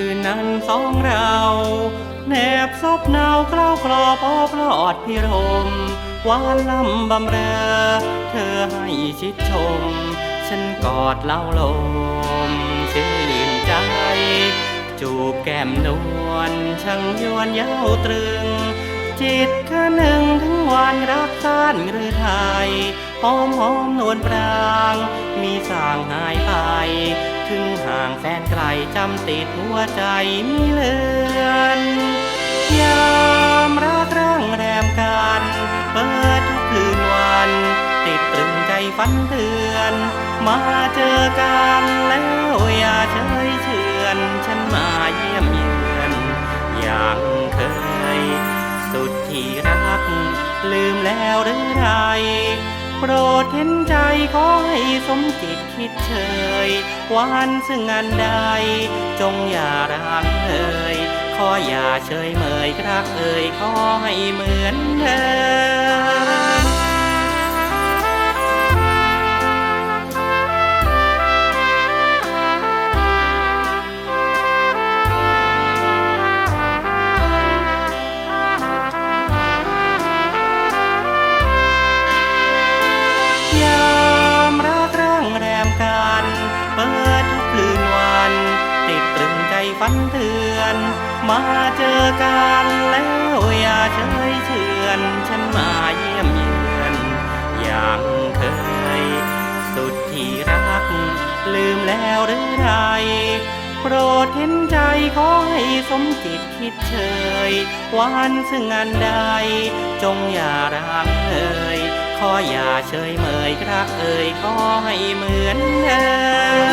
คืนนั้นสองเราแนบซบหนาวกล้าวกลอบอ้อปลอดพิรมหวานลำบำเรอเธอให้ชิดชม ฉันกอดเล่าลมชื่นใจ จูบแก้มนวลช่างยวนเย้าตรึง จิตคะหนึ่งทั้งวันรักสั้นหรือไทยหอมหอมนวลปราง มีสางหาย แสนไกลจำติดหัวใจมีเลือนยามรักร่างแรมกันเปิดทุกคืนวัน ติดตรึงใจฝันเตือน มาเจอกันแล้วอย่าเฉยเชือน ฉันมาเยี่ยมเยือนอย่างเคย สุดที่รัก ลืมแล้วหรือไร โปรดเห็นใจขอให้สมจิตคิดเฉยวันซึ่งงานใด จงอย่ารักเอ่ยขออย่าเฉยเมยรักเอ่ยขอให้เหมือนเดิมันเตือน มาเจอกันแล้วอย่าเฉยเชือน ฉันมาเยี่ยมเยือน อย่างเคย สุดที่รัก ลืมแล้วหรือไรโปรดเห็นใจขอให้สมจิตคิดเชยวันซึ่งงานใด จงอย่ารักเอ่ยขออย่าเชยเมยรักเอ่ยขอให้เหมือนเดิม